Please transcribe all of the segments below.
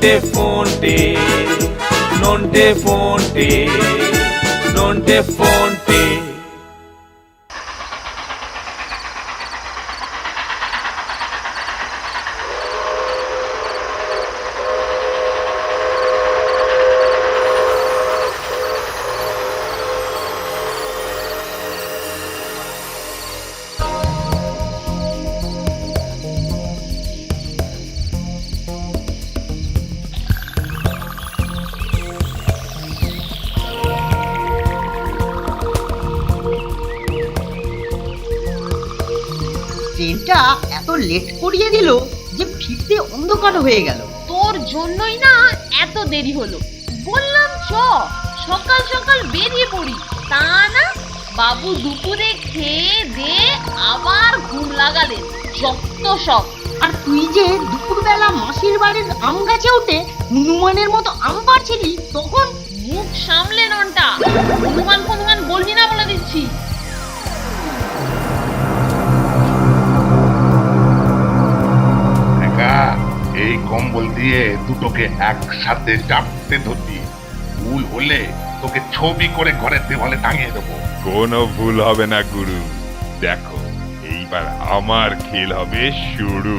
te fonte, non te fonte, non te fonte. ট্রেনটা এত late করিয়ে দিল যে ফিরতে অন্ধকার হয়ে গেল। তোর জন্যই না এত দেরি হলো। বললাম চ সকাল সকাল বেরিয়ে পড়ি। তা না বাবু দুপুরে খেয়ে দে আবার ঘুম লাগালেন। যত সব। আর তুই যে দুপুরবেলা মাসির বাড়ির আম গাছে উঠে হনুমানের মতো আম পাড়ছিলি তখন মুখ সামলে ননটা। হনুমান ফনুমান বলবি না বলে দিচ্ছি। কম্বল দিয়ে দুটোকে একসাথে চাপতে ধরবি। ভুল হলে তোকে ছবি করে ঘরের দেওয়ালে টাঙিয়ে দেবো। কোনো ভুল হবে না, গুরু। দেখো, এইবার আমার খেল হবে শুরু।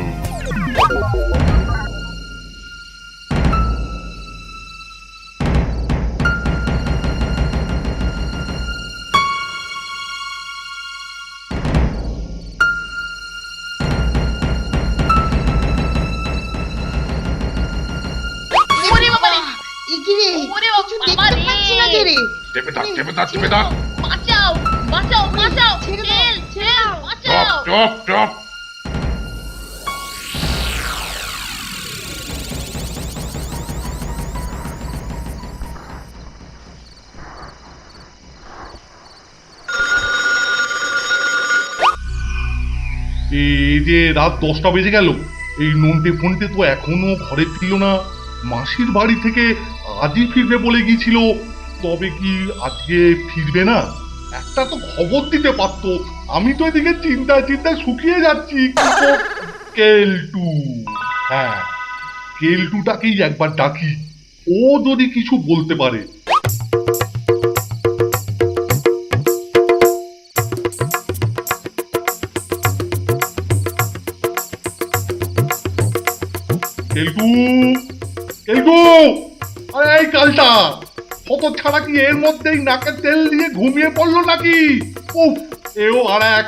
রে এগিয়ে ওরে বাবা, কিছু বাবা দেখতে রে। পাচ্ছি না যে রে চেপে ধর চেপে ধর চেপে ধর বাঁচাও বাঁচাও বাঁচাও। ছেড়ে দাও, ছেল ছেল বাঁচাও। চপ চপ এই যে রাত দশটা বেজে গেল এই নন্টে ফোনটে তো এখনও ঘরে ফিরল না। মাসির বাড়ি থেকে আজই ফিরবে বলে গিয়েছিল। তবে কি আজকে ফিরবে না? একটা তো খবর দিতে পারতো। আমি তো এদিকে চিন্তায় চিন্তায় শুকিয়ে যাচ্ছি। কেলটু হ্যাঁ কেলটুটাকেই একবার ডাকি। ও যদি কিছু বলতে পারে। কেলটু আরে এই কালটা! ছাড়া কি এর মধ্যেই নাকে তেল দিয়ে ঘুমিয়ে পড়ল নাকি? উফ এও আর এক।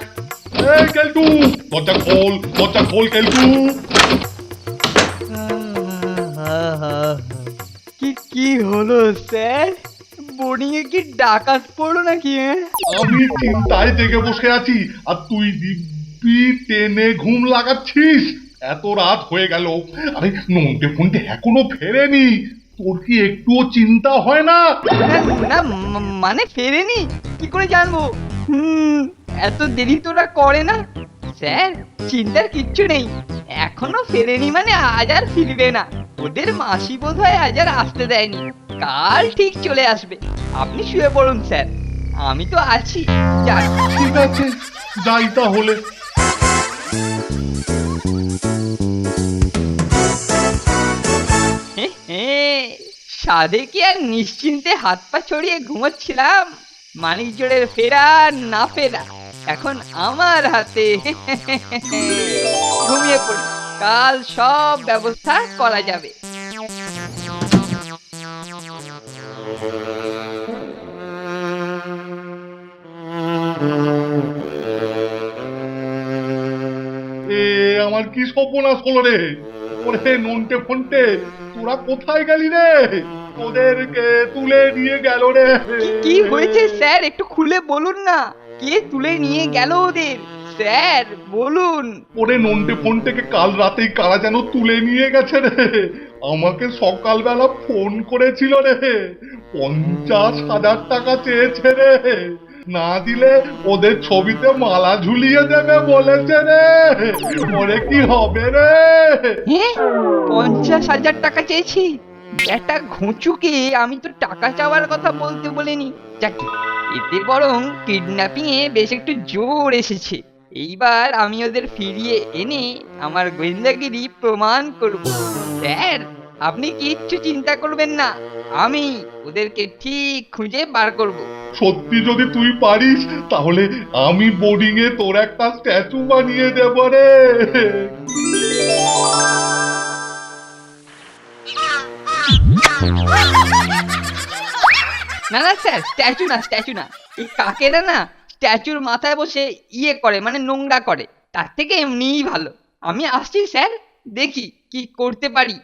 এই কেলটু দরজা খোল দরজা খোল কেলটু। কি কি হলো স্যার? বোর্ডিং এ কি ডাকাত পড়ল নাকি হ্যাঁ? আমি চিন্তায় জেগে বসে আছি আর তুই দিব্যি টেনে ঘুম লাগাচ্ছিস? এত রাত হয়ে গেল। আরে নন্টে ফোনটে এখনও ফেরেনি। তোর কি একটুও চিন্তা হয় না? না মানে ফেরেনি? কি করে জানব? হুম এত দেরি তোরা করে না? স্যার চিন্তার কিচ্ছু নেই। এখনও ফেরেনি মানে আজ আর ফিরবে না। ওদের মাসি বোধ হয় আজ আর আসতে দেয়নি। কাল ঠিক চলে আসবে। আপনি শুয়ে পড়ুন স্যার। আমি তো আছি। ঠিক আছে যাই তাহলে। সাধে কি আর নিশ্চিন্তে হাত পা ছড়িয়ে ঘুমোচ্ছিলাম। মানিক জোড়ের ফেরা, না ফেরা, এখন আমার হাতে। ঘুমিয়ে পড়ি। কাল সব ব্যবস্থা করা যাবে। আমার কি সর্বনাশ হলো রে? ওরে নন্টে ফন্টে তোরা কোথায় গেলি রে? তোদেরকে তুলে নিয়ে গেল রে। কি- হয়েছে স্যার? একটু খুলে বলুন না। কে তুলে নিয়ে গেল ওদের? স্যার বলুন। ওরে নন্টে ফন্টেকে কাল রাতেই কারা যেন তুলে নিয়ে গেছে রে? আমাকে সকালবেলা ফোন করেছিল রে। পঞ্চাশ হাজার টাকা চেয়েছে রে। না দিলে ওদের ছবিতে মালা ঝুলিয়ে দেবে বলেছে রে। ওরে কি হবে রে? পঞ্চাশ হাজার টাকা চেয়েছি। একটা ঘুঁচুকে আমি তো টাকা চাওয়ার কথা বলতে বলিনি। যাকে, এতে বরং কিডন্যাপিং এ বেশ একটু জোর এসেছে। এইবার আমি ওদের ফিরিয়ে এনে আমার গোয়েন্দাগিরি প্রমাণ করব। স্যার আপনি কিচ্ছু চিন্তা করবেন না। আমি ওদেরকে ঠিক খুঁজে বার করব। সত্যি যদি তুই পারিস তাহলে আমি বোর্ডিং এ তোর একটা স্ট্যাচু বানিয়ে দেব রে। না না স্যার স্ট্যাচু না স্ট্যাচু না। এই কাকেরা না স্ট্যাচুর মাথায় বসে ইয়ে করে মানে নোংরা করে। তার থেকে এমনিই ভালো। আমি আসছি স্যার। দেখি কি করতে পারি।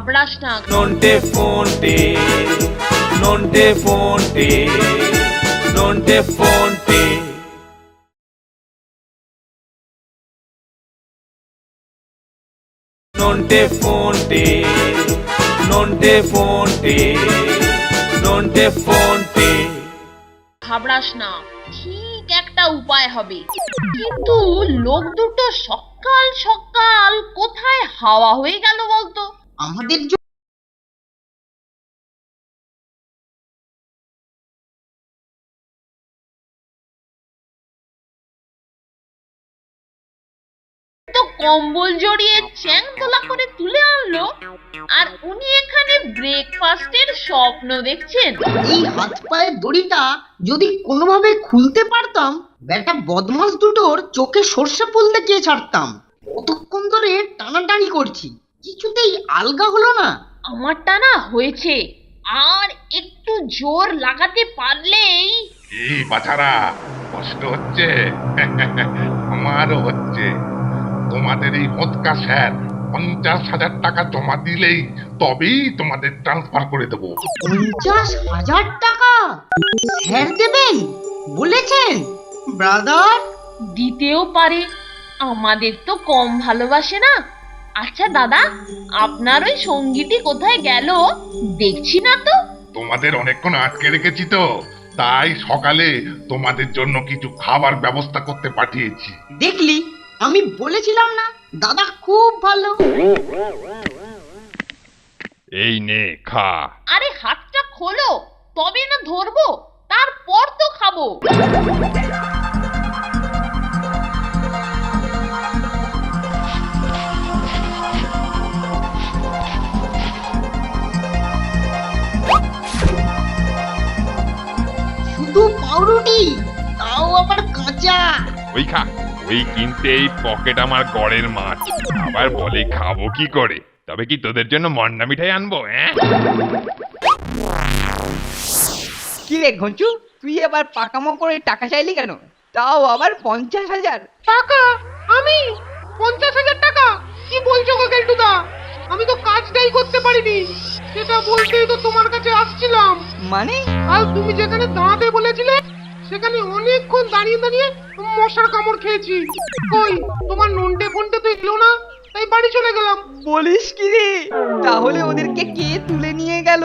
ঘাবড়াস না নন্টে ফোনটে নন্টে ফোনটে নন্টে ফোনটে। নন্টে ফোনটে নন্টে ফোনটে নন্টে ফোনটে। ঘাবড়াস না ঠিক একটা উপায় হবে। কিন্তু লোক দুটো সকাল সকাল কোথায় হাওয়া হয়ে গেল বলতো? আমাদের কম্বল জড়িয়ে চ্যাং তোলা করে তুলে আনলো আর উনি এখানে ব্রেকফাস্টের স্বপ্ন দেখছেন। এই হাত পায়ের দড়িটা যদি কোনোভাবে খুলতে পারতাম বেটা বদমাস দুটোর চোখে সর্ষে ফুল দেখিয়ে ছাড়তাম। কতক্ষণ ধরে টানাটানি করছি। কিছুতেই আলগা হলো না। আমারটা না হয়েছে। আর একটু জোর লাগাতে পারলেই এই বাছারা কষ্ট হচ্ছে? আমারও হচ্ছে। তোমাদের এই হতকা স্যার পঞ্চাশ হাজার টাকা জমা দিলেই তবেই তোমাদের ট্রান্সফার করে দেবো। পঞ্চাশ হাজার টাকা? স্যার দেবেন? বলেছেন? ব্রাদার? দিতেও পারে। আমাদের তো কম ভালোবাসে না। আচ্ছা দাদা আপনার ওই সঙ্গীটি কোথায় গেল? দেখছি না তো। তোমাদের অনেকক্ষণ আটকে রেখেছি তো তাই সকালে তোমাদের জন্য কিছু খাবার ব্যবস্থা করতে পাঠিয়েছি। দেখলি আমি বলেছিলাম না দাদা খুব ভালো। এই নে খা। আরে হাতটা খোলো তবে না ধরবো তারপর তো খাব। ওই খা ওই কিনতেই পকেট আমার গড়ের মাছ। আবার বলে খাব কি করে? তবে কি তোদের জন্য মন্ডা মিঠাই আনব হ্যাঁ? কি রে ঘঞ্চু তুই আবার পাকামো করে টাকা চাইলি কেন? তাও আবার পঞ্চাশ হাজার। টাকা? আমি? পঞ্চাশ হাজার টাকা? কি বলছো গো কেলটুদা আমি তো কাজটাই করতে পারিনি। সেটা বলতেই তো তোমার কাছে আসছিলাম। মানে? আর তুমি যেখানে দাঁড়াতে বলেছিলে সেখানে অনেকক্ষণ দাঁড়িয়ে দাঁড়িয়ে মশার কামড় খেয়েছি। কই তোমার নন্টে ফোনটে তো এলো না? তাই বাড়ি চলে গেলাম। বলিস কি রে? তাহলে ওদেরকে কে তুলে নিয়ে গেল?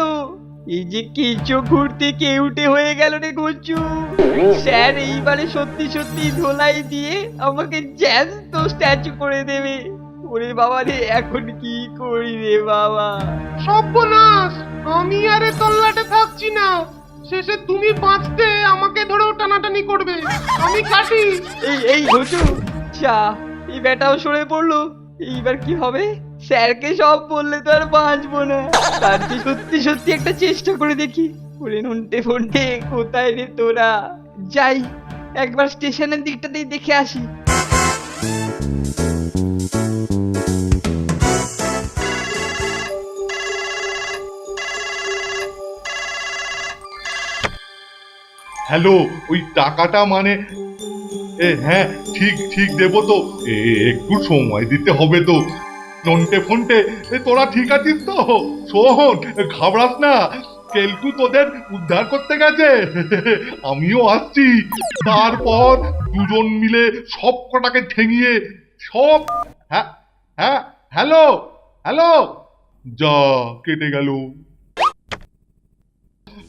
এই যে কেঁচো ঘুরতে কেউটে হয়ে গেল রে গঞ্চু স্যার এইবারে সত্যি সত্যি ধোলাই দিয়ে আমাকে জ্যান্ত স্ট্যাচু করে দেবে। ওরে বাবা রে এখন কি করি রে বাবা? সর্বনাশ! আমি আরে তল্লাটে থাকছি না। শেষে তুমি বাঁচতে আমাকে ধরেও টানাটানি করবে। আমি কাটি এই এই ঘুচু চা এই বেটাও সরে পড়ল। এইবার কি হবে? স্যারকে সব বললে তো আর বাঁচবো না। তার যে সত্যি সত্যি একটা চেষ্টা করে দেখি। ওরে নন্টে ফোনটে, কোথায় রে তোরা? যাই, একবার স্টেশনের দিকটাতেই দেখে আসি। হ্যালো ওই টাকাটা মানে এ হ্যাঁ ঠিক ঠিক দেবো তো। একটু সময় দিতে হবে তো। নন্টে ফন্টে তোরা ঠিক আছিস তো? শোন, ঘাবড়াস না। কেলটু তোদের উদ্ধার করতে গেছে। আমিও আসছি। তারপর দুজন মিলে সব কটাকে ঠেঙিয়ে সব হ্যাঁ হ্যাঁ হ্যালো হ্যালো, যা কেটে গেল।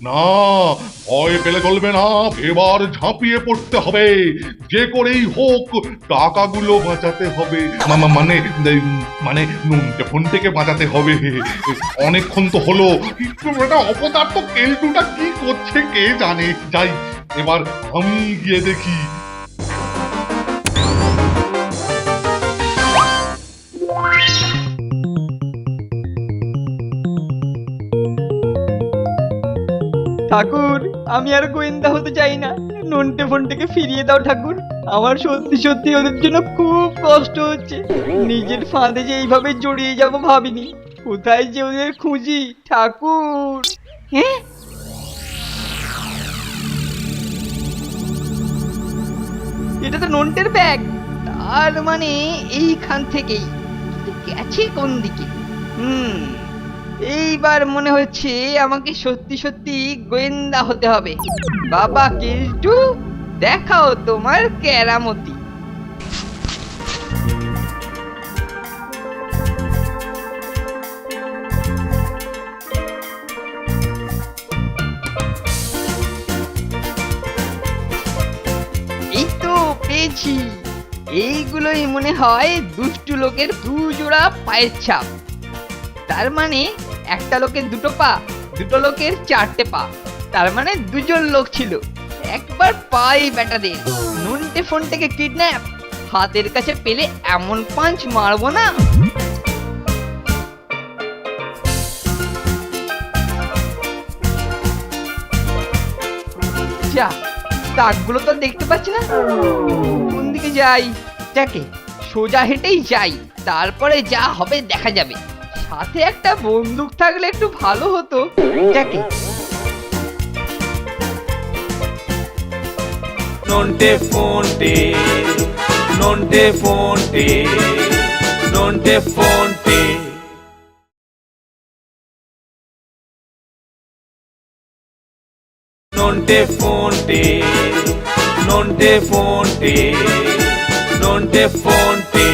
না, ভয় পেলে চলবে না, এবার ঝাঁপিয়ে পড়তে হবে। যে করেই হোক, টাকাগুলো বাঁচাতে হবে। মানে মানে নুনটে ফোন থেকে বাঁচাতে হবে। অনেকক্ষণ তো হলো। অপদার্থ কেলটুটা কি করছে কে জানে? যাই, এবার আমি গিয়ে দেখি। ঠাকুর আমি আর গোয়েন্দা হতে চাই না। নন্টে ফোনটাকে ফিরিয়ে দাও ঠাকুর। আমার সত্যি সত্যি ওদের জন্য খুব কষ্ট হচ্ছে। নিজের ফাঁদে যে এইভাবে জড়িয়ে যাব ভাবিনি। কোথায় যে ওদের খুঁজি ঠাকুর? হ্যাঁ এটা তো নন্টের ব্যাগ। তার মানে এইখান থেকেই। গেছে কোন দিকে? হুম। এইবার মনে হচ্ছে আমাকে সত্যি সত্যি গোয়েন্দা হতে হবে। বাবা কেলটু, দেখাও তোমার কেরামতি। এই তো পেয়েছি। এইগুলোই মনে হয় দুষ্টু লোকের দু জোড়া পায়ের ছাপ। তার মানে একটা লোকের দুটো পা, দুটো লোকের চারটে পা। তার মানে দুজন লোক ছিল। একবার পাই বেটাদের নুনটে ফোনটাকে কিডন্যাপ হাতের কাছে পেলে এমন পাঁচ মারবো না। যা, দাগগুলো তো দেখতে পাচ্ছি না। কোন দিকে যাই? যাকে, সোজা হেঁটেই যাই। তারপরে যা হবে দেখা যাবে। সাথে একটা বন্দুক থাকলে একটু ভালো হতো। যাকে নন্টে ফোনটে নন্টে ফোনটে নন্টে ফোনটে। নন্টে ফোনটে নন্টে ফোনটে নন্টে ফোনটে।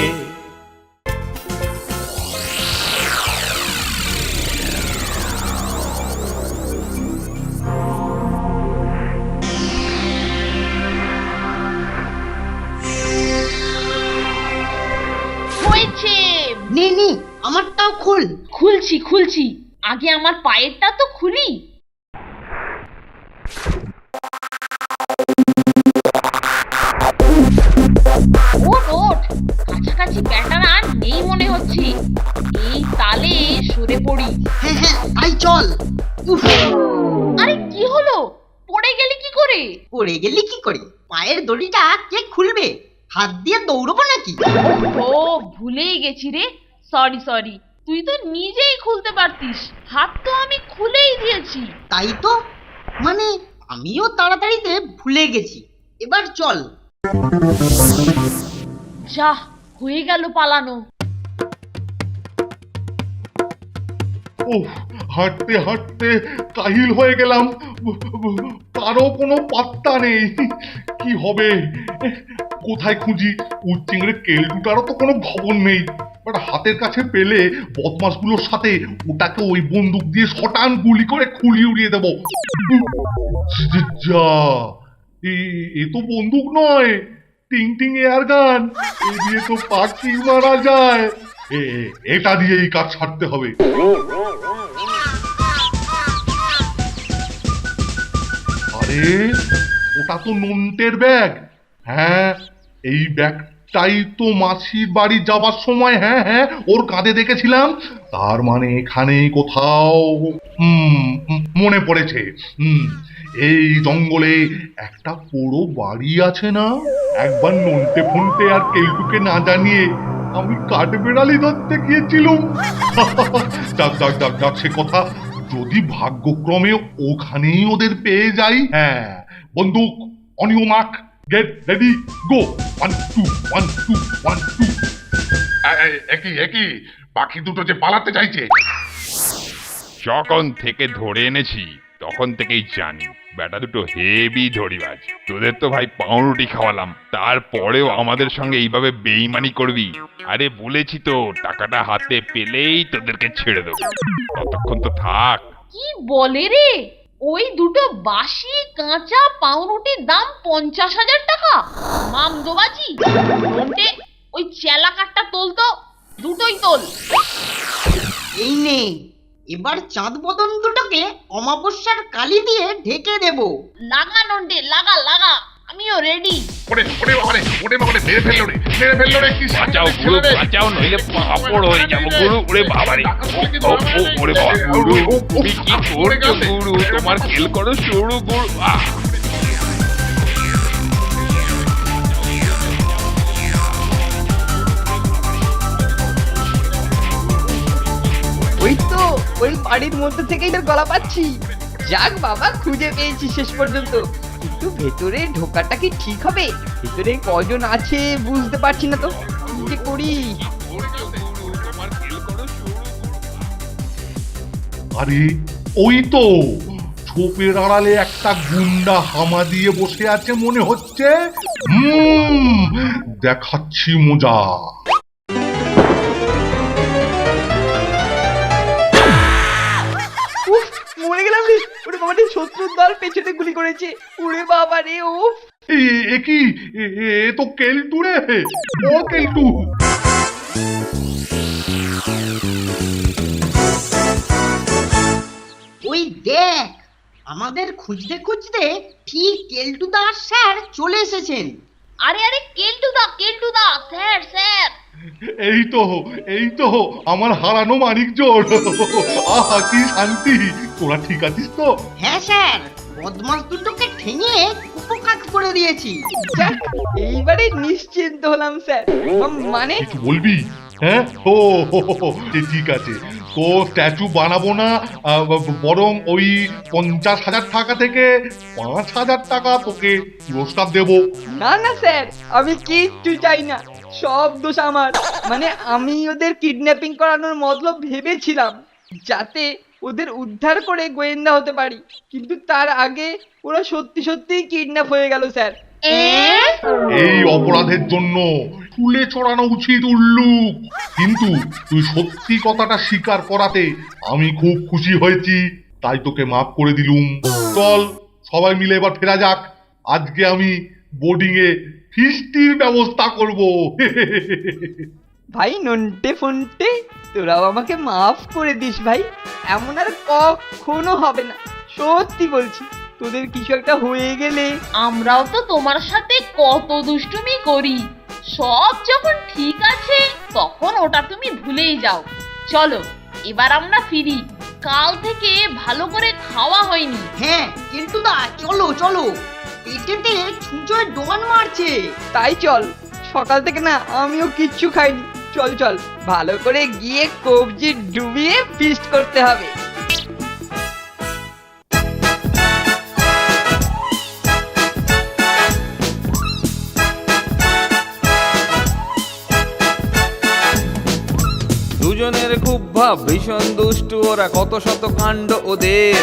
আমারটাও খোল। খুলছি খুলছি। আগে আমার পায়েরটা তো খুলি। ওঠ ওঠ কাছাকাছি ব্যাটার আর নেই মনে হচ্ছে। এই তালে সরে পড়ি। হ্যাঁ হ্যাঁ আই চল। উফ। আরে কি হলো? পড়ে গেলি কি করে? পড়ে গেলি কি করে? পায়ের দড়িটা কে খুলবে? হাত দিয়ে দৌড়বো নাকি? ও ভুলেই গেছি রে। সরি সরি তুই তো নিজেই খুলতে পারতিস। হাত তো আমি খুলেই দিয়েছি। তাই তো? মানে আমিও তাড়াতাড়িতে ভুলে গেছি। এবার চল। যা হয়ে গেল পালানো। উফ হাঁটতে হাঁটতে কাহিল হয়ে গেলাম। তারও কোনো পাত্তা নেই। কি হবে? কোথায় খুঁজি? উচ্চিংড়ে কেলটুটারও তো কোনো খবর নেই। বাট হাতের কাছে পেলে বদমাসগুলোর সাথে ওটাকে ওই বন্দুক দিয়ে শটান গুলি করে খুলি উড়িয়ে দেবো। যা- এ- তো বন্দুক নয়, টিং টিং এয়ার গান, এ দিয়ে তো পাখি মারা যায়। এটা দিয়েই কাজ ছাড়তে হবে। আরে, ওটা তো নন্টের ব্যাগ। হ্যাঁ এই ব্যাগটাই তো মাসির বাড়ি যাবার সময় হ্যাঁ হ্যাঁ ওর কাঁধে দেখেছিলাম। তার মানে এখানে কোথাও মনে পড়েছে। হুম, এই জঙ্গলে একটা পুরো বাড়ি আছে না? একবার নন্টে ফন্টে আর কেলটুকে না জানিয়ে আমি কাঠ বেড়ালি ধরতে গিয়েছিলাম। যাক যাক যাক যাক, সে কথা। যদি ভাগ্যক্রমে ওখানেই ওদের পেয়ে যাই হ্যাঁ বন্দুক অনিয়মাক গো one two one two one two এ- এ- একই একই। পাখি দুটো যে পালাতে চাইছে। যখন থেকে ধরে এনেছি তখন থেকেই জানি বেটা দুটো হেভি ধরিবাজ তোদের তো ভাই পাউরুটি খাওয়ালাম তারপরেও আমাদের সঙ্গে এইভাবে বেইমানি করবি। আরে বলেছি তো টাকাটা হাতে পেলেই তোদেরকে ছেড়ে দেবো। ততক্ষণ তো থাক। কি বলে রে? ওই দুটো বাসি কাঁচা পাউরুটির দাম পঞ্চাশ হাজার টাকা। মামদোবাজি দোবাজি ওই চেলা কাঠটা তোল তো দুটোই তোল। এই নে এবার চাঁদ বদন দুটোকে অমাবস্যার কালি দিয়ে ঢেকে দেব। লাগা নন্ডে লাগা লাগা। আমিও রেডি ওরে ওরে বাবারে ওরে বাবারে মেরে ফেলল রে মেরে ফেলল রে কি বাঁচাও গুরু বাঁচাও নইলে পাপড় হয়ে যাব গুরু ওরে বাবারে। ও, ও, ওরে বাবা গুরু তুমি কি করছ গুরু? তোমার খেল করো সরু গুরু। আহ! ওই তো ওই বাড়ির মধ্যে থেকেই তোর গলা পাচ্ছি। যাক বাবা খুঁজে পেয়েছি শেষ পর্যন্ত। কিন্তু ভেতরে ঢোকাটা কি ঠিক হবে? ভেতরে কজন আছে বুঝতে পারছি না তো। কি করি? আরে, ওই তো ছোপের আড়ালে একটা গুন্ডা হামা দিয়ে বসে আছে মনে হচ্ছে। দেখাচ্ছি মজা। রে ওরে শত্রুর দল পেছনে গুলি করেছে। ওরে বাবা রে ও এ- কি? এ তো কেলটু রে। ও কেলটু। ওই দেখ আমাদের খুঁজতে খুঁজতে ঠিক কেলটুদা স্যার চলে এসেছেন। আরে আরে কেলটুদা কেলটুদা স্যার স্যার। এই তো এই তো আমার হারানো মানিক জোর আহা কি শান্তি। তোরা ঠিক আছিস তো? হ্যাঁ স্যার। বদমাস দুটোকে ঠেঙে উপকাত করে দিয়েছি। যাক এইবারে নিশ্চিন্ত হলাম স্যার। ম- মানে? বলবি? হ্যাঁ? ও হো, হো, হো, এ ঠিক আছে। তো স্ট্যাচু বানাবো না আহ, ব- বরং ওই পঞ্চাশ হাজার টাকা থেকে পাঁচ হাজার টাকা তোকে পুরস্কার দেবো। না না স্যার আমি কিচ্ছু চাই না। সব দোষ আমার। মানে আমি ওদের কিডন্যাপিং করানোর মতলব ভেবেছিলাম যাতে ওদের উদ্ধার করে গোয়েন্দা হতে পারি। কিন্তু তার আগে ওরা সত্যি সত্যিই কিডন্যাপ হয়ে গেল স্যার। এই অপরাধের জন্য চুলে চড়ানো উচিত উল্লুক কিন্তু তুই সত্যি কথাটা স্বীকার করাতে আমি খুব খুশি হয়েছি। তাই তোকে মাফ করে দিলুম। চল সবাই মিলে এবার ফেরা যাক। আজকে আমি বোর্ডিং এ ফিস্টির ব্যবস্থা করব। ভাই নন্টে ফন্টে তোরাও আমাকে মাফ করে দিস ভাই। এমন আর কখনো হবে না সত্যি বলছি। তোদের কিছু একটা হয়ে গেলে। আমরাও তো তোমার সাথে কত দুষ্টুমি করি। সব যখন ঠিক আছে তখন ওটা তুমি ভুলেই যাও। চলো এবার আমরা ফিরি। কাল থেকে ভালো করে খাওয়া হয়নি। হ্যাঁ কেলটুদা চলো চলো। পেটেতে ছুঁচোয় ডোমান মারছে। তাই চল, সকাল থেকে না আমিও কিচ্ছু খাইনি। চল চল, ভালো করে গিয়ে কবজি ডুবিয়ে ফিস্ট করতে হবে। দুজনের খুব ভাব, ভীষণ দুষ্টু, ওরা কত শত কাণ্ড ওদের।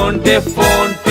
on the phone.